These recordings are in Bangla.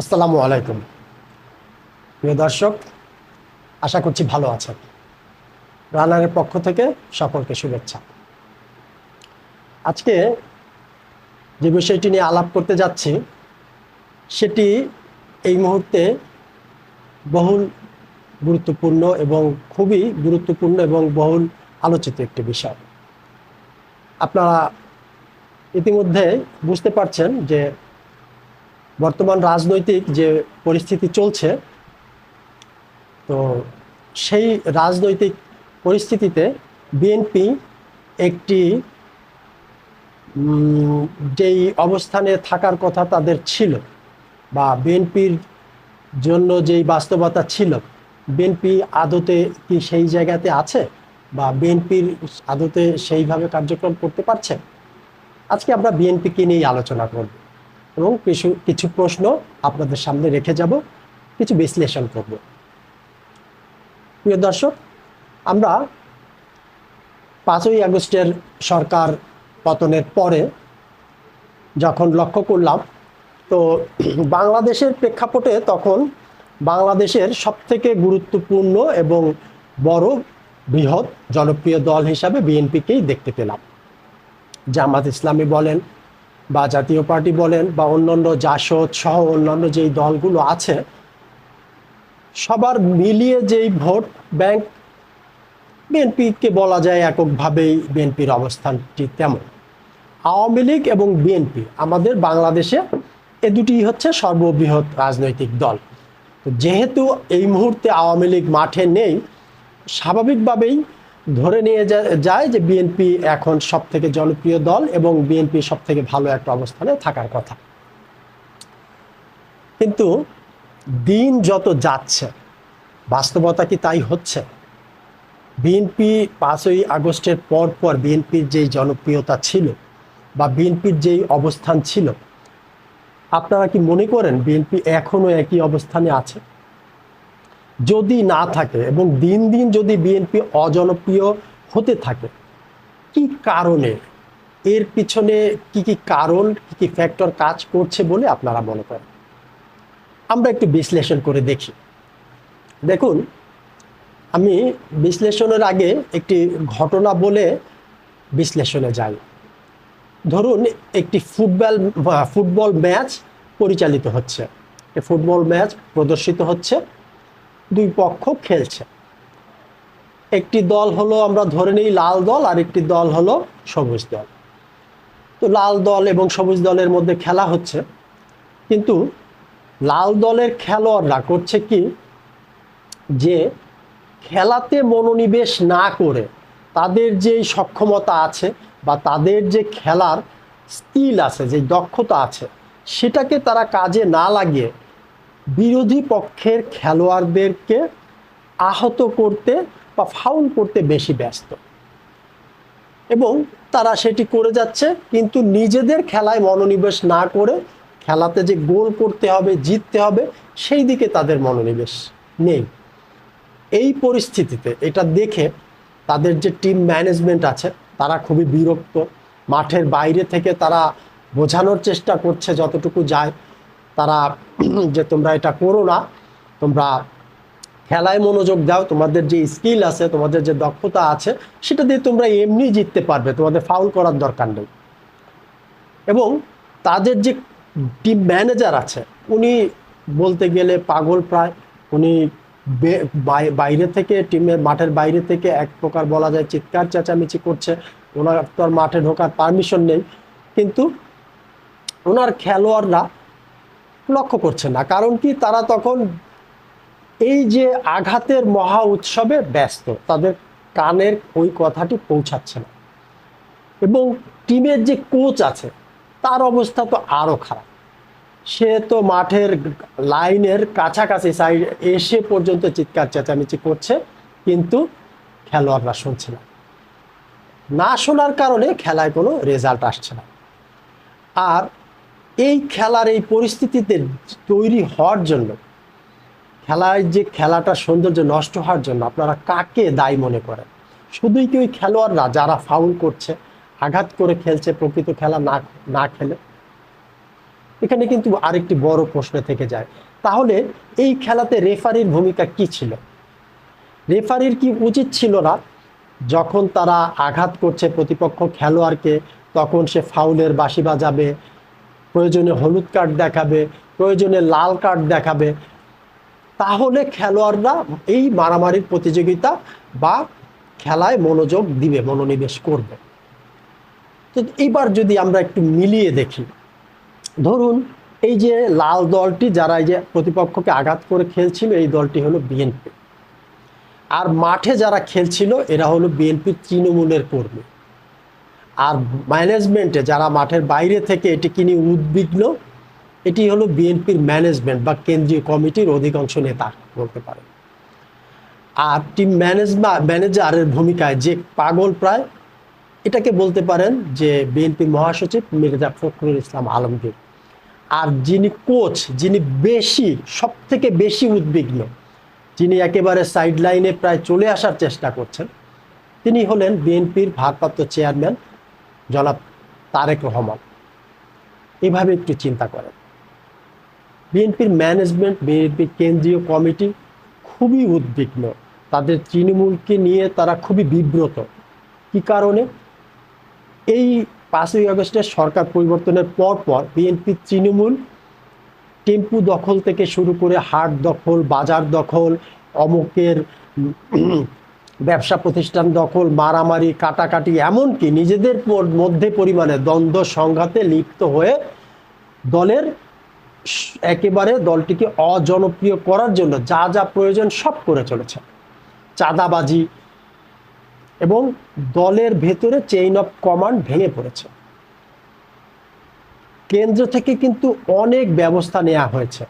আসসালামু আলাইকুম। প্রিয় দর্শক, আশা করছি ভালো আছেন। রানারের পক্ষ থেকে সকলকে শুভেচ্ছা। আজকে যে বিষয়টি নিয়ে আলাপ করতে যাচ্ছি, সেটি এই মুহূর্তে বহুল গুরুত্বপূর্ণ এবং খুবই গুরুত্বপূর্ণ এবং বহুল আলোচিত একটি বিষয়। আপনারা ইতিমধ্যে বুঝতে পারছেন যে বর্তমান রাজনৈতিক যে পরিস্থিতি চলছে, তো সেই রাজনৈতিক পরিস্থিতিতে বিএনপি একটি যেই অবস্থানে থাকার কথা তাদের ছিল বা বিএনপির জন্য যেই বাস্তবতা ছিল বিএনপি আদতে কি সেই জায়গাতে আছে বা বিএনপির আদতে সেইভাবে কার্যক্রম করতে পারছে? আজকে আমরা বিএনপিকে নিয়েই আলোচনা করব। এবং কিছু কিছু প্রশ্ন আপনাদের সামনে রেখে যাব, কিছু বিশ্লেষণ করব। প্রিয় দর্শক, আমরা পাঁচই আগস্টের সরকার পতনের পরে যখন লক্ষ্য করলাম, তো বাংলাদেশের প্রেক্ষাপটে তখন বাংলাদেশের সবথেকে গুরুত্বপূর্ণ এবং বড় বৃহৎ জনপ্রিয় দল হিসাবে বিএনপিকেই দেখতে পেলাম। জামাত ইসলামী বলেন বা জাতীয় পার্টি বলেন বা অন্যান্য জাসদ সহ অন্যান্য যেই দলগুলো আছে, সবার মিলিয়ে যেই ভোট ব্যাংক বিএনপিকে বলা যায় এককভাবেই বিএনপির অবস্থানটি তেমন। আওয়ামী লীগ এবং বিএনপি আমাদের বাংলাদেশে এ দুটি হচ্ছে সর্ববৃহৎ রাজনৈতিক দল। যেহেতু এই মুহূর্তে আওয়ামী লীগ মাঠে নেই, স্বাভাবিকভাবেই ধরে নিয়ে যায় যে বিএনপি এখন সব থেকে জনপ্রিয় দল এবং বিএনপি সব থেকে ভালো একটা অবস্থানে থাকার কথা। কিন্তু দিন যত যাচ্ছে, বাস্তবতা কি তাই হচ্ছে? বিএনপি পাঁচই আগস্টের পর পর বিএনপির যেই জনপ্রিয়তা ছিল বা বিএনপির যেই অবস্থান ছিল, আপনারা কি মনে করেন বিএনপি এখনও একই অবস্থানে আছে? যদি না থাকে এবং দিন দিন যদি বিএনপি অজনপ্রিয় হতে থাকে, কি কারণে? এর পিছনে কি কি কারণ, কি কি ফ্যাক্টর কাজ করছে বলে আপনারা মনে করেন? আমরা একটু বিশ্লেষণ করে দেখি। দেখুন, আমি বিশ্লেষণের আগে একটি ঘটনা বলে বিশ্লেষণে যাই। ধরুন, একটি ফুটবল ফুটবল ম্যাচ পরিচালিত হচ্ছে। ফুটবল ম্যাচ প্রদর্শিত হচ্ছে। দুই পক্ষ খেলছে। একটি দল হলো আমরা ধরে নিই লাল দল, আর একটি দল হলো সবুজ দল। তো লাল দল এবং সবুজ দলের মধ্যে খেলা হচ্ছে। কিন্তু লাল দলের খেলোয়াড়রা করছে কি? যে খেলাতে মনোনিবেশ না করে তাদের যে সক্ষমতা আছে বা তাদের যে খেলার স্কিল আছে, যে দক্ষতা আছে, সেটাকে তারা কাজে না লাগিয়ে বিরোধী পক্ষের খেলোয়াড়দেরকে আহত করতে বা ফাউল করতে বেশি ব্যস্ত। এবং তারা সেটি করে যাচ্ছে, কিন্তু নিজেদের খেলায় মনোনিবেশ না করে খেলাতে যে গোল করতে হবে, জিততে হবে, সেই দিকে তাদের মনোনিবেশ নেই। এই পরিস্থিতিতে এটা দেখে তাদের যে টিম ম্যানেজমেন্ট আছে, তারা খুবই বিরক্ত। মাঠের বাইরে থেকে তারা বোঝানোর চেষ্টা করছে যতটুকু যায়। তারা যে তোমরা এটা করো না, তোমরা খেলায় মনোযোগ দাও, তোমাদের যে স্কিল আছে, তোমাদের যে দক্ষতা আছে, সেটা দিয়ে তোমরা এমনি জিততে পারবে, তোমাদের ফাউল করার দরকার নেই। এবং তাদের যে টিম ম্যানেজার আছে, উনি বলতে গেলে পাগল প্রায়, উনি বাইরে থেকে টিমের মাঠের বাইরে থেকে এক প্রকার বলা যায় চিৎকার, চেঁচামেচি করছে, ওনার তো আর মাঠে ঢোকার পারমিশন নেই। কিন্তু ওনার খেলোয়াড়রা লক্ষ্য করছে না। কারণ কি? তারা তখন এই যে আঘাতের মহা উৎসবে ব্যস্ত, তাদের কানের ওই কথাটি পৌঁছাচ্ছে না। এবং টিমের যে কোচ আছে, তার অবস্থা তো আরও খারাপ। সে তো মাঠের লাইনের কাছাকাছি সাইড এসে পর্যন্ত চিৎকার চেঁচামেচি করছে, কিন্তু খেলোয়াড়রা শুনছে না। না শোনার কারণে খেলায় কোনো রেজাল্ট আসছে না। আর এই খেলার এই পরিস্থিতিতে তৈরি হওয়ার জন্য, খেলায় যে খেলাটা সৌন্দর্য নষ্ট হওয়ার জন্য আপনারা কাকে দায়ী মনে করেন? শুধুই কি ওই খেলোয়াড়রা যারা ফাউল করছে, আঘাত করে খেলছে, প্রকৃত খেলা না না খেলে? এখানে কিন্তু আরেকটি বড় প্রশ্ন থেকে যায়। তাহলে এই খেলাতে রেফারির ভূমিকা কি ছিল? রেফারির কি উচিত ছিল না? যখন তারা আঘাত করছে প্রতিপক্ষ খেলোয়াড়কে, তখন সে ফাউলের বাসি বাজাবে প্রয়োজনে হলুদ কার্ড দেখাবে, প্রয়োজনে লাল কার্ড দেখাবে। তাহলে খেলোয়াড়রা এই মারামারির প্রতিযোগিতা বা খেলায় মনোযোগ দিবে, মনোনিবেশ করবে। তো এইবার যদি আমরা একটু মিলিয়ে দেখি, ধরুন এই যে লাল দলটি যারা এই যে প্রতিপক্ষকে আঘাত করে খেলছিল, এই দলটি হলো বিএনপি আর মাঠে যারা খেলছিল, এরা হলো বিএনপির তৃণমূলের কর্মী। আর ম্যানেজমেন্টে যারা মাঠের বাইরে থেকে এটিকে নিয়ে উদ্বিগ্ন, এটি হলো বিএনপির ম্যানেজমেন্ট বা কেন্দ্রীয় কমিটির অধিকাংশ নেতা বলতে পারে। আর টিম ম্যানেজ ম্যানেজারের ভূমিকায় যে পাগল প্রায়, এটাকে বলতে পারেন যে বিএনপির মহাসচিব মির্জা ফখরুল ইসলাম আলমগীর। আর যিনি কোচ যিনি বেশি সব থেকে বেশি উদ্বিগ্ন, যিনি একেবারে সাইড লাইনে প্রায় চলে আসার চেষ্টা করছেন, তিনি হলেন বিএনপির ভারপ্রাপ্ত চেয়ারম্যান জনাব তারেক রহমান। এভাবে একটু চিন্তা করেন। বিএনপির ম্যানেজমেন্ট বিএনপির কেন্দ্রীয় কমিটি খুবই উদ্বিগ্ন। তাদের তৃণমূলকে নিয়ে তারা খুবই বিব্রত। কি কারণে? এই পাঁচই আগস্টের সরকার পরিবর্তনের পর পর বিএনপি তৃণমূল টেম্পু দখল থেকে শুরু করে হাট দখল, বাজার দখল, অমুকের ব্যবসা প্রতিষ্ঠান দখল, মারামারি, কাটাকাটি, এমনকি নিজেদের মধ্যে পরিমাণে দ্বন্দ্ব, সংঘাতে লিপ্ত হয়ে দলের একেবারে দলটিকে অজনপ্রিয় করার জন্য যা যা প্রয়োজন সব করে চলেছে। চাঁদাবাজি এবং দলের ভেতরে চেইন অফ কমান্ড ভেঙে পড়েছে। কেন্দ্র থেকে কিন্তু অনেক ব্যবস্থা নেওয়া হয়েছে।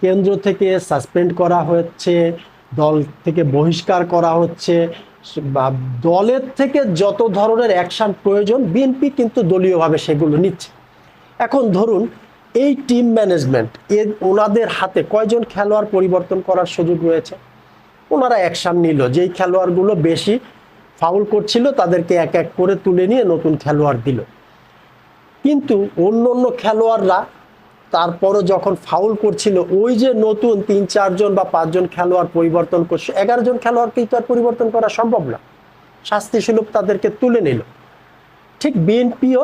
কেন্দ্র থেকে সাসপেন্ড করা হচ্ছে দল থেকে বহিষ্কার করা হচ্ছে, বা দলের থেকে যত ধরনের অ্যাকশান প্রয়োজন বিএনপি কিন্তু দলীয়ভাবে সেগুলো নিচ্ছে। এখন ধরুন, এই টিম ম্যানেজমেন্ট এ ওনাদের হাতে কয়জন খেলোয়াড় পরিবর্তন করার সুযোগ রয়েছে? ওনারা অ্যাকশান নিল, যেই খেলোয়াড়গুলো বেশি ফাউল করছিল, তাদেরকে এক এক করে তুলে নিয়ে নতুন খেলোয়াড় দিল। কিন্তু অন্য অন্য খেলোয়াড়রা তারপরও যখন ফাউল করছিল, ওই যে নতুন তিন, চারজন বা পাঁচজন খেলোয়াড় পরিবর্তন করছে এগারো জন খেলোয়াড়কেই তো আর পরিবর্তন করা সম্ভব না। শাস্তি সুলভ তাদেরকে তুলে নিল। ঠিক বিএনপিও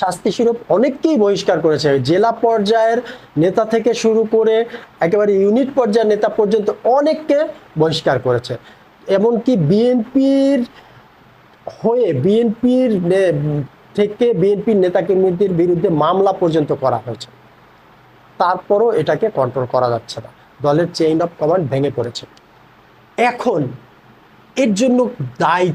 শাস্তি স্বরূপ অনেককেই বহিষ্কার করেছে। জেলা পর্যায়ের নেতা থেকে শুরু করে একেবারে ইউনিট পর্যায়ের নেতা পর্যন্ত অনেককে বহিষ্কার করেছে। এমনকি বিএনপির হয়ে বিএনপির থেকে বিএনপির নেতাকর্মীদের বিরুদ্ধে মামলা পর্যন্ত করা হয়েছে। তারপরও এটাকে কন্ট্রোল করা যাচ্ছে না। দলের চেইন অফ কমান্ড ভেঙে পড়েছে। এখন এর জন্য দায়ী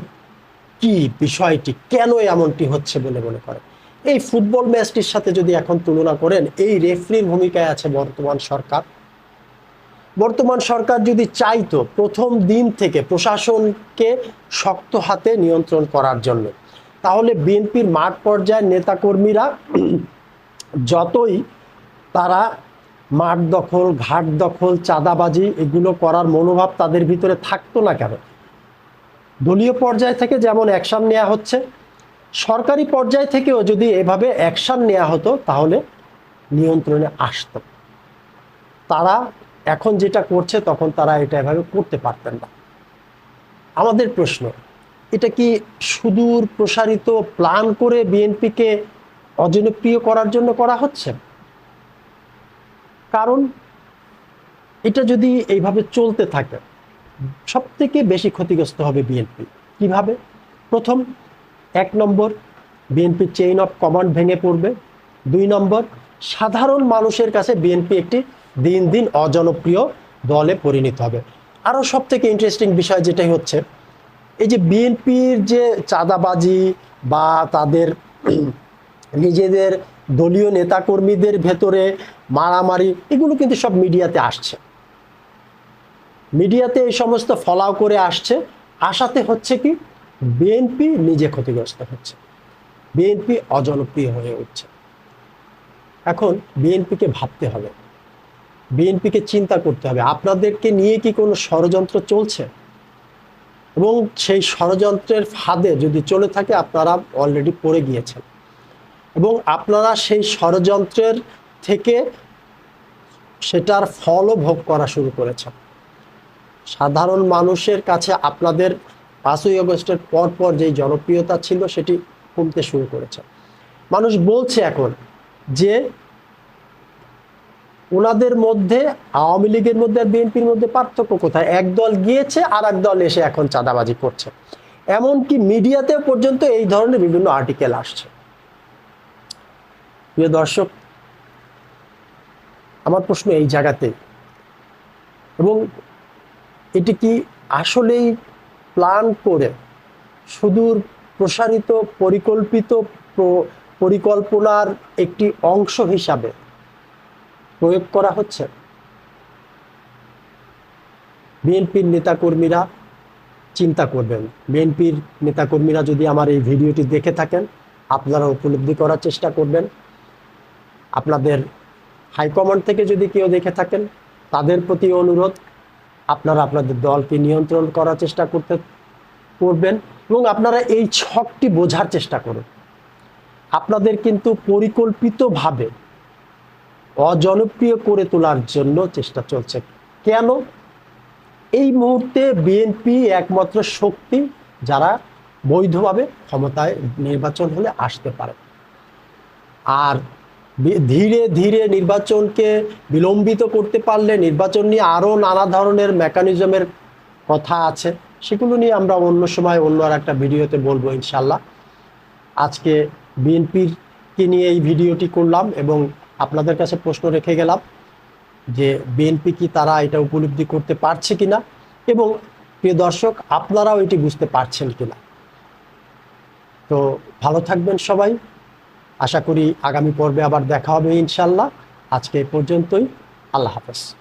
কি বিষয়টি? কেন এমনটি হচ্ছে বলে মনে করেন? এই ফুটবল ম্যাচটির সাথে যদি এখন তুলনা করেন, এই রেফরির ভূমিকায় আছে বর্তমান সরকার। বর্তমান সরকার যদি চাইতো প্রথম দিন থেকে প্রশাসনকে শক্ত হাতে নিয়ন্ত্রণ করার জন্য, তাহলে বিএনপির মাঠ পর্যায়ের নেতাকর্মীরা যতই তারা মাঠ দখল, ঘাট দখল, চাঁদাবাজি, এগুলো করার মনোভাব তাদের ভিতরে থাকতো না কেন? দলীয় পর্যায় থেকে যেমন অ্যাকশান নেওয়া হচ্ছে, সরকারি পর্যায় থেকেও যদি এভাবে অ্যাকশন নেওয়া হতো, তাহলে নিয়ন্ত্রণে আসতো। তারা এখন যেটা করছে, তখন তারা এটা এভাবে করতে পারতেন না। আমাদের প্রশ্ন, এটা কি সুদূর প্রসারিত প্ল্যান করে বিএনপিকে অজনপ্রিয় করার জন্য করা হচ্ছে? কারণ এটা যদি এইভাবে চলতে থাকে সব থেকে বেশি ক্ষতিগ্রস্ত হবে বিএনপি কীভাবে? প্রথম, এক নম্বর বিএনপির চেইন অফ কমান্ড ভেঙে পড়বে। দুই নম্বর, সাধারণ মানুষের কাছে বিএনপি একটি দিন দিন অজনপ্রিয় দলে পরিণত হবে। আরও সব থেকে ইন্টারেস্টিং বিষয় যেটাই হচ্ছে, এই যে বিএনপির যে চাঁদাবাজি বা তাদের নিজেদের দলীয় নেতাকর্মীদের ভেতরে মারামারি, এগুলো কিন্তু সব মিডিয়াতে আসছে। মিডিয়াতে এই সমস্ত ফলাও করে আসছে। আসাতে হচ্ছে কি বিএনপি নিজে ক্ষতিগ্রস্ত হচ্ছে। বিএনপি অজনপ্রিয় হয়ে উঠছে। এখন বিএনপিকে ভাবতে হবে। বিএনপিকে চিন্তা করতে হবে। আপনাদেরকে নিয়ে কি কোনো ষড়যন্ত্র চলছে? এবং সেই ষড়যন্ত্রের ফাঁদে যদি চলে থাকে, আপনারা অলরেডি পড়ে গিয়েছেন। এবং আপনারা সেই ষড়যন্ত্রের থেকে সেটার ফলও ভোগ করা শুরু করেছেন। সাধারণ মানুষের কাছে আপনাদের পাঁচই আগস্টের পর পর যেই জনপ্রিয়তা ছিল সেটি কমতে শুরু করেছে। মানুষ বলছে এখন যে ওনাদের মধ্যে, আওয়ামী লীগের মধ্যে আর বিএনপির মধ্যে পার্থক্য কোথায়? এক দল গিয়েছে আর এক দল এসে এখন চাঁদাবাজি করছে। এমনকি মিডিয়াতে পর্যন্ত এই ধরনের বিভিন্ন আর্টিকেল আসছে। প্রিয় দর্শক, আমার প্রশ্ন এই জায়গাতে। এবং এটি কি আসলেই প্ল্যান করে সুদূর প্রসারিত, পরিকল্পিত পরিকল্পনার একটি অংশ হিসাবে প্রয়োগ করা হচ্ছে? বিএনপির নেতাকর্মীরা চিন্তা করবেন। বিএনপির নেতাকর্মীরা যদি আমার এই ভিডিওটি দেখে থাকেন, আপনারা উপলব্ধি করার চেষ্টা করবেন। আপনাদের হাইকমান্ড থেকে যদি কেউ দেখে থাকেন, তাদের প্রতি অনুরোধ, আপনারা আপনাদের দলকে নিয়ন্ত্রণ করার চেষ্টা করতে করবেন এবং আপনারা এই ছকটি বোঝার চেষ্টা করুন। আপনাদের কিন্তু পরিকল্পিতভাবে অজনপ্রিয় করে তোলার জন্য চেষ্টা চলছে। কেন? এই মুহূর্তে বিএনপি একমাত্র শক্তি যারা বৈধভাবে ক্ষমতায় নির্বাচন হলে আসতে পারে। আর ধীরে ধীরে নির্বাচনকে বিলম্বিত করতে পারলে নির্বাচন নিয়ে আরও নানা ধরনের মেকানিজমের কথা আছে, সেগুলো নিয়ে আমরা অন্য সময় অন্য আর একটা ভিডিওতে বলব ইনশাল্লাহ আজকে বিএনপির কে নিয়ে এই ভিডিওটি করলাম এবং আপনাদের কাছে প্রশ্ন রেখে গেলাম যে বিএনপি কি তারা এটা উপলব্ধি করতে পারছে কিনা? এবং প্রিয় দর্শক, আপনারাও এটি বুঝতে পারছেন কিনা? তো ভালো থাকবেন সবাই। আশা করি আগামী পর্বে আবার দেখা হবে ইনশাল্লাহ। আজকে পর্যন্তই। আল্লাহ হাফেজ।